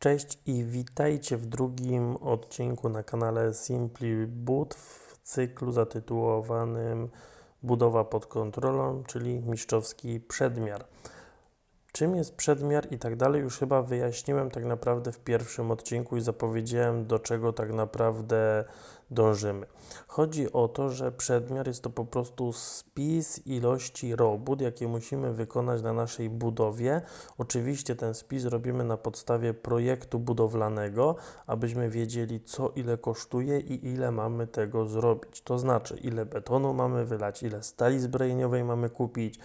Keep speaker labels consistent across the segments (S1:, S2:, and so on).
S1: Cześć i witajcie w drugim odcinku na kanale Simply Boot w cyklu zatytułowanym Budowa pod kontrolą, czyli mistrzowski przedmiar. Czym jest przedmiar i tak dalej, już chyba wyjaśniłem tak naprawdę w pierwszym odcinku i zapowiedziałem, do czego tak naprawdę dążymy. Chodzi o to, że przedmiar jest to po prostu spis ilości robót, jakie musimy wykonać na naszej budowie. Oczywiście ten spis robimy na podstawie projektu budowlanego, abyśmy wiedzieli, co ile kosztuje i ile mamy tego zrobić. To znaczy, ile betonu mamy wylać, ile stali zbrojeniowej mamy kupić,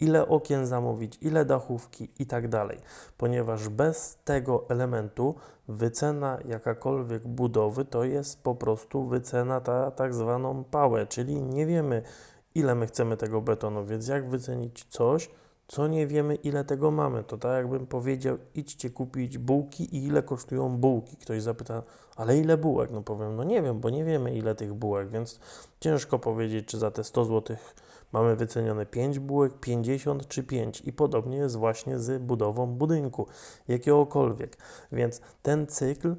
S1: ile okien zamówić, ile dachówki i tak dalej, ponieważ bez tego elementu wycena jakakolwiek budowy to jest po prostu wycena ta tak zwaną pałę, czyli nie wiemy ile my chcemy tego betonu, więc jak wycenić coś, co nie wiemy ile tego mamy, to tak jakbym powiedział idźcie kupić bułki i ile kosztują bułki. Ktoś zapyta, ale ile bułek? No powiem, no nie wiem, bo nie wiemy ile tych bułek, więc ciężko powiedzieć, czy za te 100 złotych Mamy wycenione 5 bułek, 50 czy 5 i podobnie jest właśnie z budową budynku jakiegokolwiek. Więc ten cykl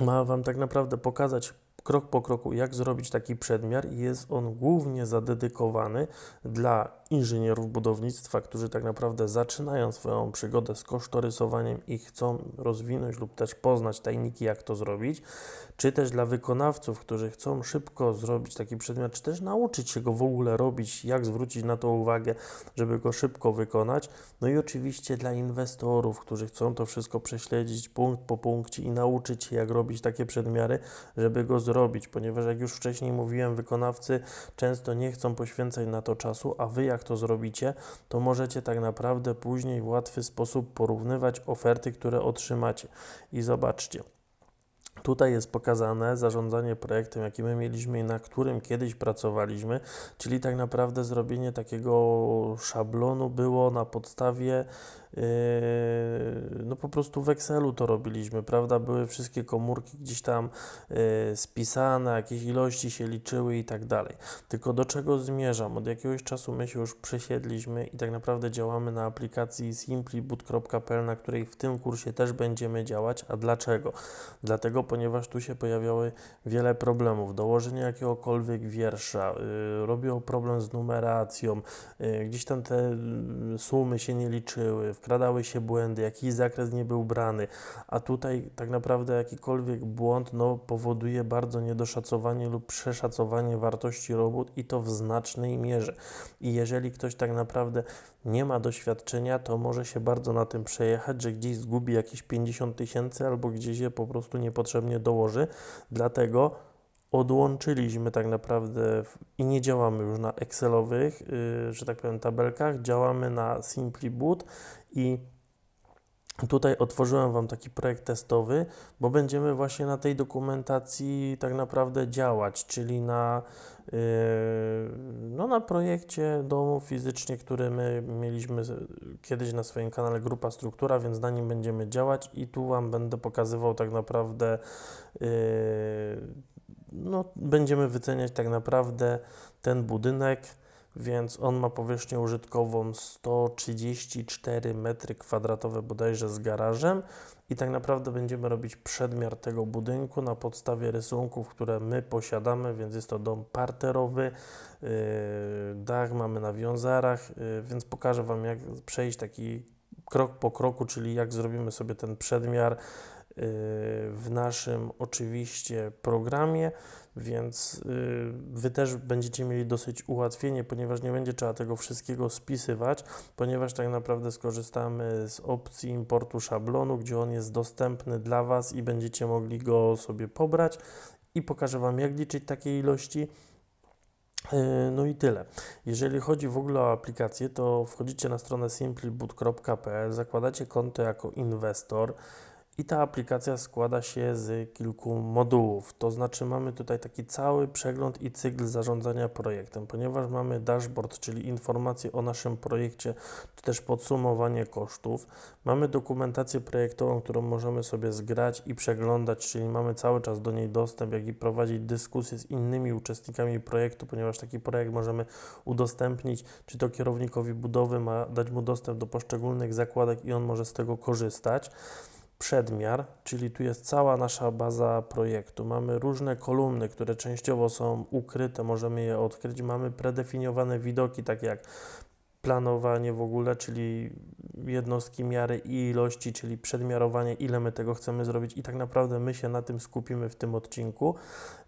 S1: ma Wam tak naprawdę pokazać krok po kroku, jak zrobić taki przedmiar i jest on głównie zadedykowany dla inżynierów budownictwa, którzy tak naprawdę zaczynają swoją przygodę z kosztorysowaniem i chcą rozwinąć lub też poznać tajniki, jak to zrobić, czy też dla wykonawców, którzy chcą szybko zrobić taki przedmiot, czy też nauczyć się go w ogóle robić, jak zwrócić na to uwagę, żeby go szybko wykonać. No i oczywiście dla inwestorów, którzy chcą to wszystko prześledzić punkt po punkcie i nauczyć się, jak robić takie przedmiary, żeby go zrobić, ponieważ jak już wcześniej mówiłem, wykonawcy często nie chcą poświęcać na to czasu, a wy jak jak to zrobicie, to możecie tak naprawdę później w łatwy sposób porównywać oferty, które otrzymacie. I zobaczcie. Tutaj jest pokazane zarządzanie projektem, jaki my mieliśmy i na którym kiedyś pracowaliśmy, czyli tak naprawdę zrobienie takiego szablonu było na podstawie no po prostu w Excelu to robiliśmy, prawda? Były wszystkie komórki gdzieś tam yy, spisane, jakieś ilości się liczyły i tak dalej. Tylko do czego zmierzam? Od jakiegoś czasu my się już przesiedliśmy i tak naprawdę działamy na aplikacji simplyboot.pl, na której w tym kursie też będziemy działać. A dlaczego? Dlatego, ponieważ tu się pojawiały wiele problemów. Dołożenie jakiegokolwiek wiersza, yy, robiło problem z numeracją, yy, gdzieś tam te yy, sumy się nie liczyły, wkradały się błędy, jakiś zakres nie był brany, a tutaj tak naprawdę jakikolwiek błąd no, powoduje bardzo niedoszacowanie lub przeszacowanie wartości robót i to w znacznej mierze. I jeżeli ktoś tak naprawdę nie ma doświadczenia, to może się bardzo na tym przejechać, że gdzieś zgubi jakieś 50 tysięcy albo gdzieś je po prostu niepotrzebnie dołoży. Dlatego odłączyliśmy tak naprawdę w, i nie działamy już na Excelowych, yy, że tak powiem, tabelkach, działamy na Simply Boot i Tutaj otworzyłem Wam taki projekt testowy, bo będziemy właśnie na tej dokumentacji tak naprawdę działać, czyli na, yy, no na projekcie domu fizycznie, który my mieliśmy kiedyś na swoim kanale Grupa Struktura, więc na nim będziemy działać i tu Wam będę pokazywał tak naprawdę yy, no, będziemy wyceniać tak naprawdę ten budynek, więc on ma powierzchnię użytkową 134 m2 bodajże z garażem i tak naprawdę będziemy robić przedmiar tego budynku na podstawie rysunków, które my posiadamy, więc jest to dom parterowy, yy, dach mamy na wiązarach, yy, więc pokażę Wam jak przejść taki krok po kroku, czyli jak zrobimy sobie ten przedmiar w naszym oczywiście programie, więc y, Wy też będziecie mieli dosyć ułatwienie, ponieważ nie będzie trzeba tego wszystkiego spisywać, ponieważ tak naprawdę skorzystamy z opcji importu szablonu, gdzie on jest dostępny dla Was i będziecie mogli go sobie pobrać i pokażę Wam jak liczyć takie ilości. Y, no i tyle. Jeżeli chodzi w ogóle o aplikację, to wchodzicie na stronę simplyboot.pl, zakładacie konto jako inwestor, i ta aplikacja składa się z kilku modułów, to znaczy mamy tutaj taki cały przegląd i cykl zarządzania projektem, ponieważ mamy dashboard, czyli informacje o naszym projekcie, czy też podsumowanie kosztów. Mamy dokumentację projektową, którą możemy sobie zgrać i przeglądać, czyli mamy cały czas do niej dostęp, jak i prowadzić dyskusje z innymi uczestnikami projektu, ponieważ taki projekt możemy udostępnić, czy to kierownikowi budowy ma dać mu dostęp do poszczególnych zakładek i on może z tego korzystać. Przedmiar, czyli tu jest cała nasza baza projektu. Mamy różne kolumny, które częściowo są ukryte, możemy je odkryć. Mamy predefiniowane widoki, takie jak planowanie w ogóle, czyli jednostki miary i ilości, czyli przedmiarowanie, ile my tego chcemy zrobić i tak naprawdę my się na tym skupimy w tym odcinku,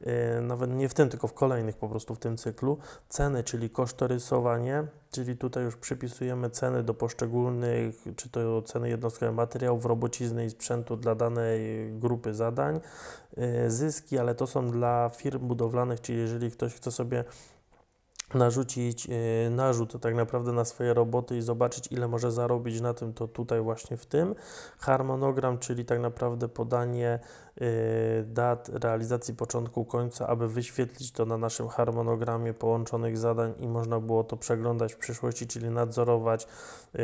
S1: yy, nawet nie w tym, tylko w kolejnych po prostu w tym cyklu. Ceny, czyli kosztorysowanie, czyli tutaj już przypisujemy ceny do poszczególnych, czy to ceny jednostkowe materiałów, robocizny i sprzętu dla danej grupy zadań. Yy, zyski, ale to są dla firm budowlanych, czyli jeżeli ktoś chce sobie narzucić yy, narzut tak naprawdę na swoje roboty i zobaczyć, ile może zarobić na tym, to tutaj właśnie w tym. Harmonogram, czyli tak naprawdę podanie yy, dat realizacji początku, końca, aby wyświetlić to na naszym harmonogramie połączonych zadań i można było to przeglądać w przyszłości, czyli nadzorować yy,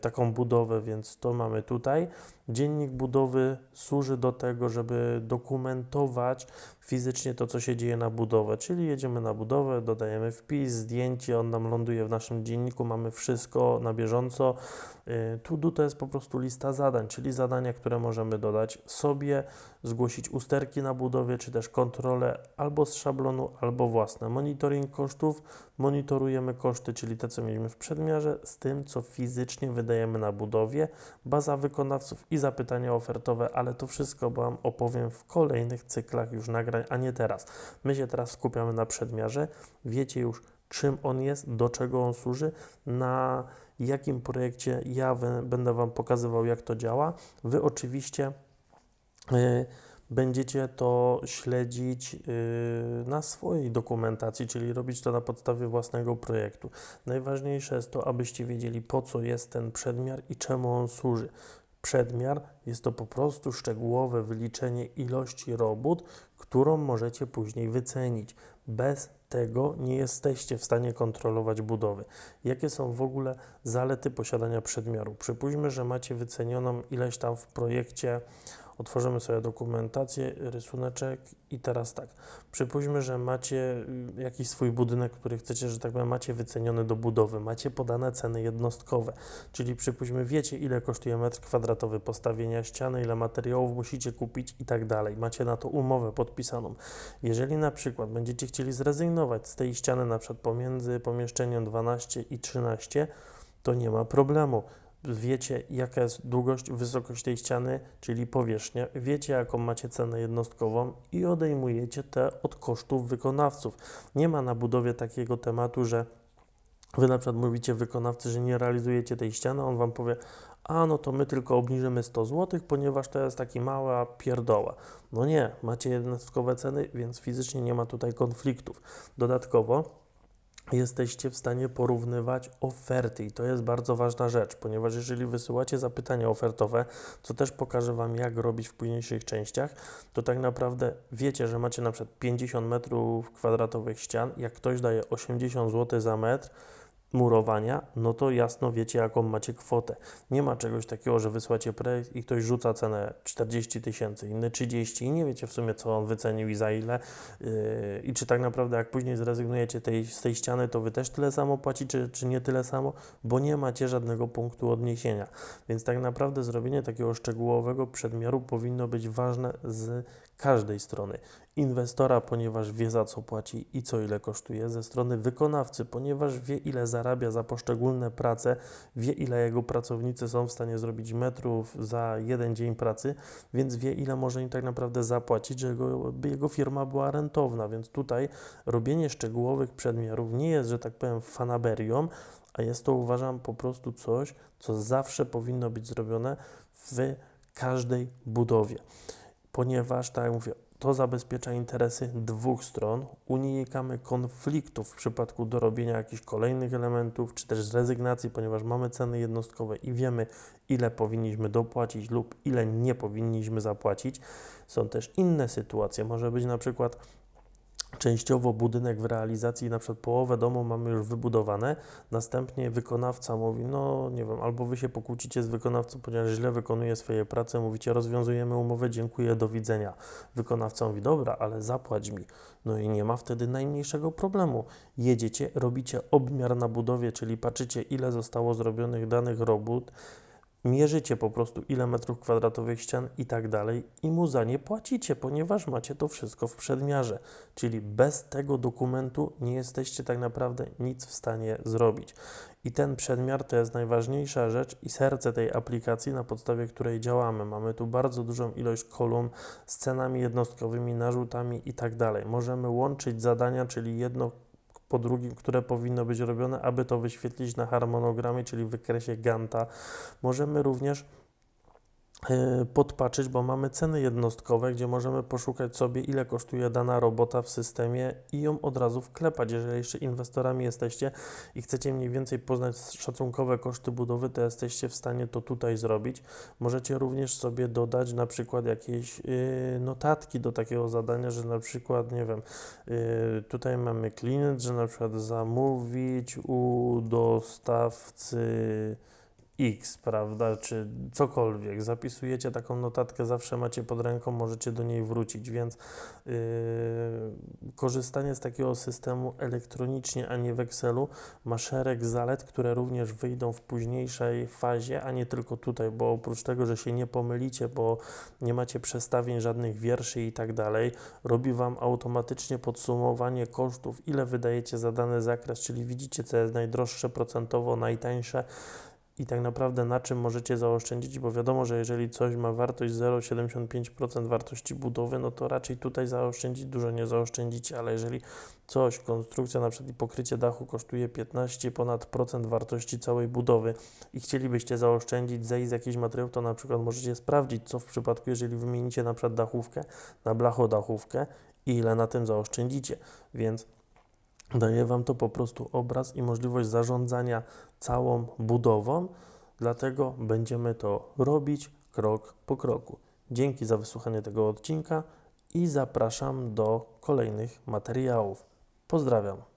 S1: taką budowę, więc to mamy tutaj. Dziennik budowy służy do tego, żeby dokumentować fizycznie to, co się dzieje na budowę, czyli jedziemy na budowę, dodajemy wpis, zdjęcie, on nam ląduje w naszym dzienniku, mamy wszystko na bieżąco. To do to jest po prostu lista zadań, czyli zadania, które możemy dodać sobie, zgłosić usterki na budowie, czy też kontrolę albo z szablonu, albo własne. Monitoring kosztów, monitorujemy koszty, czyli te, co mieliśmy w przedmiarze, z tym, co fizycznie wydajemy na budowie, baza wykonawców i zapytania ofertowe, ale to wszystko Wam opowiem w kolejnych cyklach już nagrań, a nie teraz. My się teraz skupiamy na przedmiarze, wiecie już, czym on jest, do czego on służy, na jakim projekcie ja będę Wam pokazywał, jak to działa. Wy oczywiście y, będziecie to śledzić y, na swojej dokumentacji, czyli robić to na podstawie własnego projektu. Najważniejsze jest to, abyście wiedzieli, po co jest ten przedmiar i czemu on służy. Przedmiar jest to po prostu szczegółowe wyliczenie ilości robót, którą możecie później wycenić. Bez tego nie jesteście w stanie kontrolować budowy. Jakie są w ogóle zalety posiadania przedmiaru? Przypuśćmy, że macie wycenioną ileś tam w projekcie Otworzymy sobie dokumentację, rysuneczek i teraz tak. Przypuśćmy, że macie y, jakiś swój budynek, który chcecie, że tak powiem, macie wyceniony do budowy, macie podane ceny jednostkowe, czyli przypuśćmy, wiecie ile kosztuje metr kwadratowy postawienia ściany, ile materiałów musicie kupić i tak dalej. Macie na to umowę podpisaną. Jeżeli na przykład będziecie chcieli zrezygnować z tej ściany na przykład pomiędzy pomieszczeniem 12 i 13, to nie ma problemu wiecie, jaka jest długość, wysokość tej ściany, czyli powierzchnia, wiecie, jaką macie cenę jednostkową i odejmujecie te od kosztów wykonawców. Nie ma na budowie takiego tematu, że Wy na przykład mówicie wykonawcy, że nie realizujecie tej ściany, on Wam powie, a no to my tylko obniżymy 100 zł, ponieważ to jest taki mała pierdoła. No nie, macie jednostkowe ceny, więc fizycznie nie ma tutaj konfliktów. Dodatkowo jesteście w stanie porównywać oferty. I to jest bardzo ważna rzecz, ponieważ jeżeli wysyłacie zapytania ofertowe, co też pokażę Wam jak robić w późniejszych częściach, to tak naprawdę wiecie, że macie na przykład 50 metrów kwadratowych ścian, jak ktoś daje 80 zł za metr, murowania, no to jasno wiecie, jaką macie kwotę. Nie ma czegoś takiego, że wysłacie projekt i ktoś rzuca cenę 40 tysięcy, inny 30 i nie wiecie w sumie, co on wycenił i za ile. Yy, I czy tak naprawdę, jak później zrezygnujecie tej, z tej ściany, to wy też tyle samo płacicie, czy nie tyle samo, bo nie macie żadnego punktu odniesienia. Więc tak naprawdę zrobienie takiego szczegółowego przedmiaru powinno być ważne z każdej strony inwestora, ponieważ wie za co płaci i co ile kosztuje, ze strony wykonawcy, ponieważ wie ile zarabia za poszczególne prace, wie ile jego pracownicy są w stanie zrobić metrów za jeden dzień pracy, więc wie ile może im tak naprawdę zapłacić, żeby by jego firma była rentowna. Więc tutaj robienie szczegółowych przedmiarów nie jest, że tak powiem, fanaberią, a jest to uważam po prostu coś, co zawsze powinno być zrobione w każdej budowie ponieważ, tak jak mówię, to zabezpiecza interesy dwóch stron, unikamy konfliktów w przypadku dorobienia jakichś kolejnych elementów, czy też rezygnacji, ponieważ mamy ceny jednostkowe i wiemy, ile powinniśmy dopłacić lub ile nie powinniśmy zapłacić. Są też inne sytuacje. Może być na przykład częściowo budynek w realizacji, na przykład połowę domu mamy już wybudowane, następnie wykonawca mówi, no nie wiem, albo wy się pokłócicie z wykonawcą, ponieważ źle wykonuje swoje prace, mówicie, rozwiązujemy umowę, dziękuję, do widzenia. Wykonawca mówi, dobra, ale zapłać mi. No i nie ma wtedy najmniejszego problemu. Jedziecie, robicie obmiar na budowie, czyli patrzycie, ile zostało zrobionych danych robót, mierzycie po prostu ile metrów kwadratowych ścian i tak dalej i mu za nie płacicie, ponieważ macie to wszystko w przedmiarze. Czyli bez tego dokumentu nie jesteście tak naprawdę nic w stanie zrobić. I ten przedmiar to jest najważniejsza rzecz i serce tej aplikacji, na podstawie której działamy. Mamy tu bardzo dużą ilość kolumn z cenami jednostkowymi, narzutami i tak dalej. Możemy łączyć zadania, czyli jedno po drugim, które powinno być robione, aby to wyświetlić na harmonogramie, czyli w wykresie Ganta. Możemy również podpatrzeć, bo mamy ceny jednostkowe, gdzie możemy poszukać sobie, ile kosztuje dana robota w systemie i ją od razu wklepać. Jeżeli jeszcze inwestorami jesteście i chcecie mniej więcej poznać szacunkowe koszty budowy, to jesteście w stanie to tutaj zrobić. Możecie również sobie dodać na przykład jakieś yy, notatki do takiego zadania, że na przykład, nie wiem, yy, tutaj mamy klient, że na przykład zamówić u dostawcy X, prawda, czy cokolwiek. Zapisujecie taką notatkę, zawsze macie pod ręką, możecie do niej wrócić, więc yy, korzystanie z takiego systemu elektronicznie, a nie w Excelu ma szereg zalet, które również wyjdą w późniejszej fazie, a nie tylko tutaj, bo oprócz tego, że się nie pomylicie, bo nie macie przestawień żadnych wierszy i tak dalej, robi Wam automatycznie podsumowanie kosztów, ile wydajecie za dany zakres, czyli widzicie, co jest najdroższe procentowo, najtańsze, i tak naprawdę na czym możecie zaoszczędzić, bo wiadomo, że jeżeli coś ma wartość 0,75% wartości budowy, no to raczej tutaj zaoszczędzić dużo nie zaoszczędzicie, ale jeżeli coś, konstrukcja na przykład i pokrycie dachu kosztuje 15 ponad procent wartości całej budowy i chcielibyście zaoszczędzić, zejść z jakiś materiał, to na przykład możecie sprawdzić, co w przypadku, jeżeli wymienicie na przykład dachówkę na blachodachówkę ile na tym zaoszczędzicie, więc Daje Wam to po prostu obraz i możliwość zarządzania całą budową, dlatego będziemy to robić krok po kroku. Dzięki za wysłuchanie tego odcinka i zapraszam do kolejnych materiałów. Pozdrawiam.